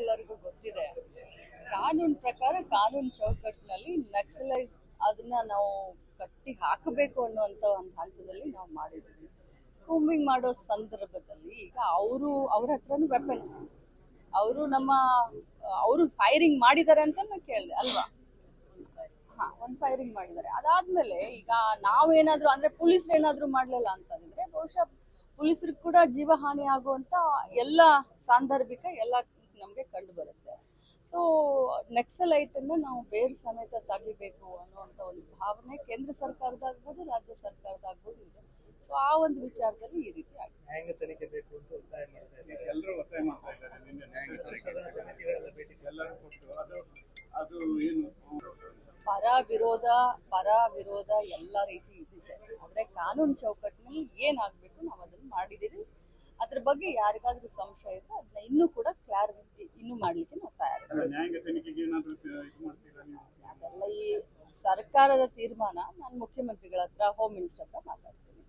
ಎಲ್ಲರಿಗೂ ಗೊತ್ತಿದೆ. ಕಾನೂನು ಪ್ರಕಾರ ಕಾನೂನು ಚೌಕಟ್ಟಿನಲ್ಲಿ ನಕ್ಸಲೈಸ್ ಅದನ್ನ ನಾವು ಕಟ್ಟಿ ಹಾಕಬೇಕು ಅನ್ನುವಂಥ ಒಂದು ಹಂತದಲ್ಲಿ ನಾವು ಮಾಡಿದ್ದೀವಿ. ಕೂಂಬಿಂಗ್ ಮಾಡೋ ಸಂದರ್ಭದಲ್ಲಿ ಈಗ ಅವರು ಅವ್ರ ಹತ್ರನೂ ವೆಪನ್ಸ್ ಅವರು ನಮ್ಮ, ಅವರು ಫೈರಿಂಗ್ ಮಾಡಿದ್ದಾರೆ ಅಂತ ನಾನು ಕೇಳಿದೆ, ಅಲ್ವಾ? ಹಾ, ಒಂದು ಫೈರಿಂಗ್ ಮಾಡಿದ್ದಾರೆ. ಅದಾದ್ಮೇಲೆ ಈಗ ನಾವೇನಾದ್ರೂ, ಅಂದ್ರೆ ಪೊಲೀಸ್ ಏನಾದ್ರೂ ಮಾಡ್ಲಿಲ್ಲ ಅಂತಂದ್ರೆ ಬಹುಶಃ ಪೊಲೀಸರಿಗೆ ಕೂಡ ಜೀವಹಾನಿ ಆಗುವಂತ ಎಲ್ಲ ಸಾಂದರ್ಭಿಕ ಎಲ್ಲ ನಮಗೆ ಕಂಡು ಬರುತ್ತೆ. ಸೊ ನೆಕ್ಸಲೈಟನ್ನು ನಾವು ಬೇರು ಸಮೇತ ತೆಗಿಬೇಕು ಅನ್ನೋವಂಥ ಒಂದು ಭಾವನೆ ಕೇಂದ್ರ ಸರ್ಕಾರದಾಗ್ಬೋದು ರಾಜ್ಯ ಸರ್ಕಾರದಾಗ್ಬೋದು ಇದೆ. ಸೊ ಆ ಒಂದು ವಿಚಾರದಲ್ಲಿ ಈ ರೀತಿ ಪರ ವಿರೋಧ ಪರ ವಿರೋಧ ಎಲ್ಲ ರೀತಿ ಇದ್ದಿದೆ. ಆದ್ರೆ ಕಾನೂನು ಚೌಕಟ್ಟಿನಲ್ಲಿ ಏನಾಗಬೇಕು ನಾವು ಅದನ್ನ ಮಾಡಿದ್ದೀವಿ. ಅದ್ರ ಬಗ್ಗೆ ಯಾರಿಗಾದ್ರೂ ಸಂಶಯ ಇದ್ರೆ ಅದನ್ನ ಇನ್ನೂ ಕೂಡ ಕ್ಲಾರಿಟಿ ಇನ್ನೂ ಮಾಡ್ಲಿಕ್ಕೆ ನಾವು ತಯಾರಿದ್ದೀವಿ. ನೀವು? ಅದೆಲ್ಲ ಈ ಸರ್ಕಾರದ ತೀರ್ಮಾನ ನಾನು ಮುಖ್ಯಮಂತ್ರಿಗಳ ಹತ್ರ ಹೋಮ್ ಮಿನಿಸ್ಟರ್ ಹತ್ರ ಮಾತಾಡ್ತೀನಿ.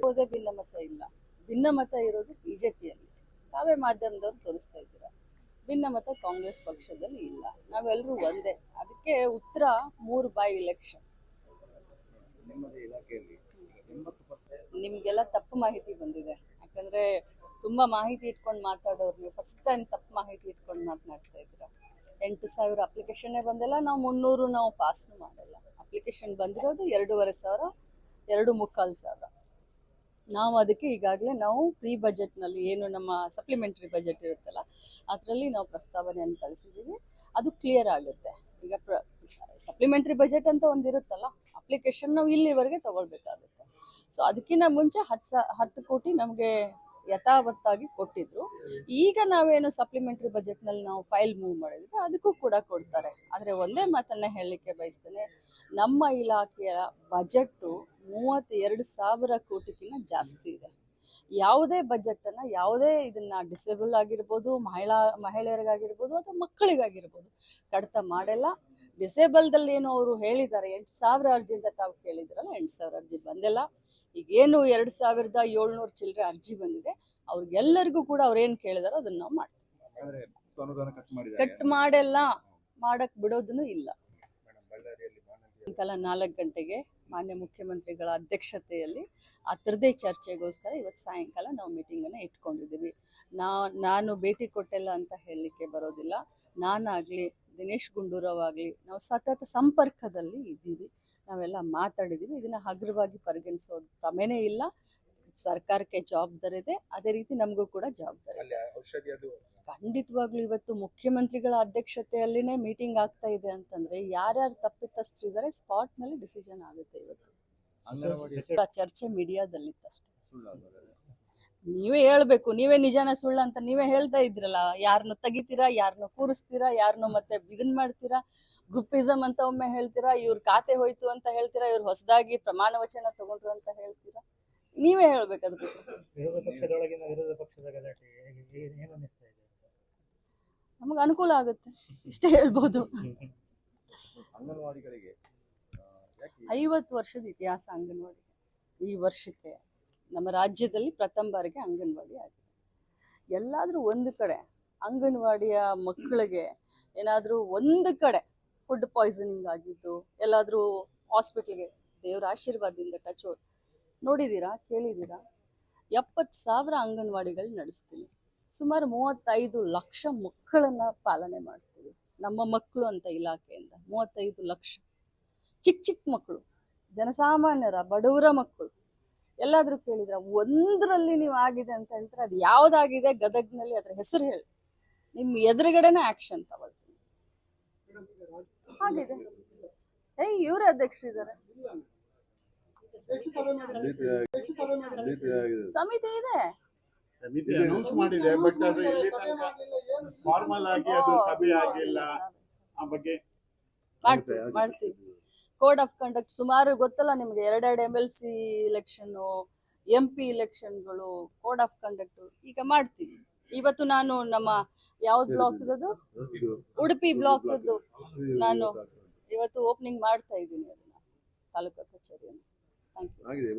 ಯಾವುದೇ ಭಿನ್ನಮತ ಇಲ್ಲ. ಭಿನ್ನಮತ ಇರೋದು ಬಿಜೆಪಿಯಲ್ಲಿ. ತಾವೇ ಮಾಧ್ಯಮದವ್ರು ತೋರಿಸ್ತಾ ಇದ್ದೀರಾ. ಭಿನ್ನಮತ ಕಾಂಗ್ರೆಸ್ ಪಕ್ಷದಲ್ಲಿ ಇಲ್ಲ. ನಾವೆಲ್ಲರೂ ಒಂದೇ. ಅದಕ್ಕೆ ಉತ್ತರ ಮೂರು ಬೈ ಇಲೆಕ್ಷನ್ ನಿಮ್ಮದೇ ಇಲಾಖೆಯಲ್ಲಿ ನಿಮ್ಗೆಲ್ಲ ತಪ್ಪು ಮಾಹಿತಿ ಬಂದಿದೆ. ಯಾಕಂದ್ರೆ ತುಂಬಾ ಮಾಹಿತಿ ಇಟ್ಕೊಂಡು ಮಾತಾಡೋರು ನೀವು. ಫಸ್ಟ್ ಟೈಮ್ ತಪ್ಪು ಮಾಹಿತಿ ಇಟ್ಕೊಂಡು ಮಾತನಾಡ್ತಾ ಇದ್ದೀರಾ? ಎಂಟು ಸಾವಿರ ಅಪ್ಲಿಕೇಶನ್ನೇ ಬಂದಿಲ್ಲ, ನಾವು ಮುನ್ನೂರು ನಾವು ಪಾಸ್ನು ಮಾಡಿಲ್ಲ. ಅಪ್ಲಿಕೇಶನ್ ಬಂದಿರೋದು ಎರಡೂವರೆ ಸಾವಿರ, ಎರಡು ಮುಕ್ಕಾಲು ಸಾವಿರ. ನಾವು ಅದಕ್ಕೆ ಈಗಾಗಲೇ ನಾವು ಪ್ರೀ ಬಜೆಟ್ನಲ್ಲಿ ಏನು ನಮ್ಮ ಸಪ್ಲಿಮೆಂಟ್ರಿ ಬಜೆಟ್ ಇರುತ್ತಲ್ಲ, ಅದರಲ್ಲಿ ನಾವು ಪ್ರಸ್ತಾವನೆಯನ್ನು ಕಳಿಸಿದ್ದೀವಿ ಅದು ಕ್ಲಿಯರ್ ಆಗುತ್ತೆ. ಈಗ ಪ್ರ ಸಪ್ಲಿಮೆಂಟ್ರಿ ಬಜೆಟ್ ಅಂತ ಒಂದು ಇರುತ್ತಲ್ಲ ಅಪ್ಲಿಕೇಶನ್ ನಾವು ಇಲ್ಲಿವರೆಗೆ ತಗೊಳ್ಬೇಕಾಗುತ್ತೆ. ಸೊ ಅದಕ್ಕಿಂತ ಮುಂಚೆ ಹತ್ತು ಸ, ಹತ್ತು ಕೋಟಿ ನಮಗೆ ಯಥಾವತ್ತಾಗಿ ಕೊಟ್ಟಿದ್ರು. ಈಗ ನಾವೇನು ಸಪ್ಲಿಮೆಂಟ್ರಿ ಬಜೆಟ್ನಲ್ಲಿ ನಾವು ಫೈಲ್ ಮೂವ್ ಮಾಡಿದ್ರೆ ಅದಕ್ಕೂ ಕೂಡ ಕೊಡ್ತಾರೆ. ಆದರೆ ಒಂದೇ ಮಾತನ್ನ ಹೇಳಲಿಕ್ಕೆ ಬಯಸ್ತೇನೆ, ನಮ್ಮ ಇಲಾಖೆಯ ಬಜೆಟ್ಟು ಮೂವತ್ತೆರಡು ಸಾವಿರ ಕೋಟಿಗಿಂತ ಜಾಸ್ತಿ ಇದೆ. ಯಾವುದೇ ಬಜೆಟನ್ನು ಯಾವುದೇ ಇದನ್ನ ಡಿಸೇಬಲ್ ಆಗಿರ್ಬೋದು, ಮಹಿಳಾ, ಮಹಿಳೆಯರಿಗಾಗಿರ್ಬೋದು ಅಥವಾ ಮಕ್ಕಳಿಗಾಗಿರ್ಬೋದು, ಕಡಿತ ಮಾಡಿಲ್ಲ. ಡಿಸೇಬಲ್ದಲ್ಲಿ ಏನೋ ಅವರು ಹೇಳಿದ್ದಾರೆ ಎಂಟು ಸಾವಿರ ಅರ್ಜಿ ಅಂತ ತಾವು ಕೇಳಿದ್ರಲ್ಲ ಎಂಟು ಸಾವಿರ ಅರ್ಜಿ ಬಂದಿಲ್ಲ. ಈಗೇನು ಎರಡು ಸಾವಿರದ ಏಳ್ನೂರು ಚಿಲ್ಲರೆ ಅರ್ಜಿ ಬಂದಿದೆ. ಅವ್ರಿಗೆಲ್ಲರಿಗೂ ಕೂಡ ಅವ್ರು ಏನು ಕೇಳಿದಾರೋ ಅದನ್ನ ನಾವು ಮಾಡ್ತೀವಿ. ಕಟ್ ಮಾಡೆಲ್ಲ ಮಾಡಕ್ ಬಿಡೋದನ್ನು ಇಲ್ಲ. ಸಾಯಂಕಾಲ ನಾಲ್ಕು ಗಂಟೆಗೆ ಮಾನ್ಯ ಮುಖ್ಯಮಂತ್ರಿಗಳ ಅಧ್ಯಕ್ಷತೆಯಲ್ಲಿ ಅದರದ್ದೇ ಚರ್ಚೆಗೋಸ್ಕರ ಇವತ್ತು ಸಾಯಂಕಾಲ ನಾವು ಮೀಟಿಂಗನ್ನು ಇಟ್ಕೊಂಡಿದ್ದೀವಿ. ನಾ ನಾನು ಭೇಟಿ ಕೊಟ್ಟಿಲ್ಲ ಅಂತ ಹೇಳಲಿಕ್ಕೆ ಬರೋದಿಲ್ಲ. ನಾನಾಗಲಿ ದಿನೇಶ್ ಗುಂಡೂರಾವ್ ಆಗಲಿ ನಾವು ಸತತ ಸಂಪರ್ಕದಲ್ಲಿ ಇದ್ದೀವಿ. ನಾವೆಲ್ಲ ಮಾತಾಡಿದ್ದೀವಿ. ಇದನ್ನು ಹಗುರವಾಗಿ ಪರಿಗಣಿಸೋ ಕ್ರಮೇನೇ ಇಲ್ಲ. ಸರ್ಕಾರಕ್ಕೆ ಜವಾಬ್ದಾರಿ ಇದೆ. ಅದೇ ರೀತಿ ನಮಗೂ ಕೂಡ ಜವಾಬ್ದಾರಿ ಖಂಡಿತವಾಗ್ಲೂ ಇವತ್ತು ಮುಖ್ಯಮಂತ್ರಿಗಳ ಅಧ್ಯಕ್ಷತೆಯಲ್ಲಿನೇ ಮೀಟಿಂಗ್ ಆಗ್ತಾ ಇದೆ ಅಂತಂದ್ರೆ ಯಾರ್ಯಾರು ತಪ್ಪಿತಸ್ಥರಿದ್ದಾರೆ ಸ್ಪಾಟ್ನಲ್ಲಿ ಡಿಸಿಷನ್ ಆಗುತ್ತೆ ಇವತ್ತು. ಚರ್ಚೆ ಮೀಡಿಯಾದಲ್ಲಿತ್ತಷ್ಟೇ. ನೀವೇ ಹೇಳ್ಬೇಕು ನೀವೇ ನಿಜಾನ ಸುಳ್ಳು ಅಂತ ನೀವೇ ಹೇಳ್ತಾ ಇದ್ರಲ್ಲ. ಯಾರನ್ನು ತೆಗಿತೀರಾ ಯಾರನ್ನು ಕೂರಿಸ್ತೀರಾ ಯಾರನ್ನು ಮತ್ತೆ ಇದನ್ ಮಾಡ್ತೀರಾ ಗ್ರೂಪಿಸಮ್ ಅಂತ ಒಮ್ಮೆ ಹೇಳ್ತೀರಾ ಇವ್ರ ಖಾತೆ ಹೋಯ್ತು ಅಂತ ಹೇಳ್ತೀರಾ ಇವ್ರು ಹೊಸದಾಗಿ ಪ್ರಮಾಣ ವಚನ ತಗೊಂಡ್ರು ಅಂತ ಹೇಳ್ತೀರಾ? ನೀವೇ ಹೇಳ್ಬೇಕು ಅದ್ರ ಬಗ್ಗೆ. ಪಕ್ಷದೊಳಗಿನ ವಿರೋಧ ಪಕ್ಷದ ಗಲಾಟೆ ಹೇಗೆ ಏನ್- ಏನು ಅನಿಸ್ತಾ ನಮಗೆ ಅನುಕೂಲ ಆಗುತ್ತೆ. ಇಷ್ಟೇ ಹೇಳ್ಬೋದು. ಐವತ್ತು ವರ್ಷದ ಇತಿಹಾಸ ಅಂಗನವಾಡಿ ಈ ವರ್ಷಕ್ಕೆ. ನಮ್ಮ ರಾಜ್ಯದಲ್ಲಿ ಪ್ರಥಮ ಬಾರಿಗೆ ಅಂಗನವಾಡಿ ಆಗಿದೆ. ಎಲ್ಲಾದರೂ ಒಂದು ಕಡೆ ಅಂಗನವಾಡಿಯ ಮಕ್ಕಳಿಗೆ ಏನಾದರೂ ಒಂದು ಕಡೆ ಫುಡ್ ಪಾಯ್ಸನಿಂಗ್ ಆಗಿದ್ದು, ಎಲ್ಲಾದರೂ ಹಾಸ್ಪಿಟ್ಲಿಗೆ ದೇವರ ಆಶೀರ್ವಾದದಿಂದ ಟಚ್ ನೋಡಿದ್ದೀರಾ, ಕೇಳಿದ್ದೀರಾ? ಎಪ್ಪತ್ತು ಸಾವಿರ ಅಂಗನವಾಡಿಗಳು ನಡೆಸ್ತೀನಿ ಸುಮಾರು ಮೂವತ್ತೈದು ಲಕ್ಷ ಮಕ್ಕಳನ್ನು ಪಾಲನೆ ಮಾಡ್ತೀವಿ. ನಮ್ಮ ಮಕ್ಕಳು ಅಂತ ಇಲಾಖೆಯಿಂದ ಮೂವತ್ತೈದು ಲಕ್ಷ. ಚಿಕ್ಕ ಚಿಕ್ಕ ಮಕ್ಕಳು, ಜನಸಾಮಾನ್ಯರ, ಬಡವರ ಮಕ್ಕಳು. ಎಲ್ಲಾದರೂ ಕೇಳಿದ್ರ ಒಂದರಲ್ಲಿ ನೀವು ಆಗಿದೆ ಅಂತ ಹೇಳ್ತಾರೆ ಅದು ಯಾವ್ದಾಗಿದೆ ಗದಗ್ನಲ್ಲಿ ಅದ್ರ ಹೆಸರು ಹೇಳಿ. ನಿಮ್ಮ ಎದುರುಗಡೆನೆ ಆಕ್ಷನ್ ತಗೊಳ್ತೀನಿ. ಆಗಿದೆ ಏಯ್ ಇವರೇ ಅಧ್ಯಕ್ಷರಿದ್ದಾರೆ ಸಮಿತಿ ಇದೆ. ಸಮಿತಿ ಅನೌನ್ಸ್ ಮಾಡಿದೆ ಬಟ್ ಅದು ಇಲ್ಲಿ ತನಕ ಫಾರ್ಮಲ್ ಆಗಿ ಅದು ಸಭೆ ಆಗಿಲ್ಲ. ಆ ಬಗ್ಗೆ ಮಾಡ್ತೀವಿ ಮಾಡ್ತೀವಿ. ಕೋಡ್ ಆಫ್ ಕಂಡಕ್ಟ್ ಸುಮಾರು ಗೊತ್ತಲ್ಲ ನಿಮ್ಗೆ? ಎರಡೆರಡು M L C election M P ಇಲೆಕ್ಷನ್ಗಳು code of conduct ಈಗ ಮಾಡ್ತೀವಿ. ಇವತ್ತು ನಾನು ನಮ್ಮ ಯಾವ್ದು ಬ್ಲಾಕ್ ಇರೋದು? ಉಡುಪಿ ಬ್ಲಾಕ್ ನಾನು ಇವತ್ತು ಓಪನಿಂಗ್ ಮಾಡ್ತಾ ಇದ್ದೀನಿ ಅದನ್ನ ತಾಲೂಕು ಕಚೇರಿಯನ್ನು ಥ್ಯಾಂಕ್ ಯು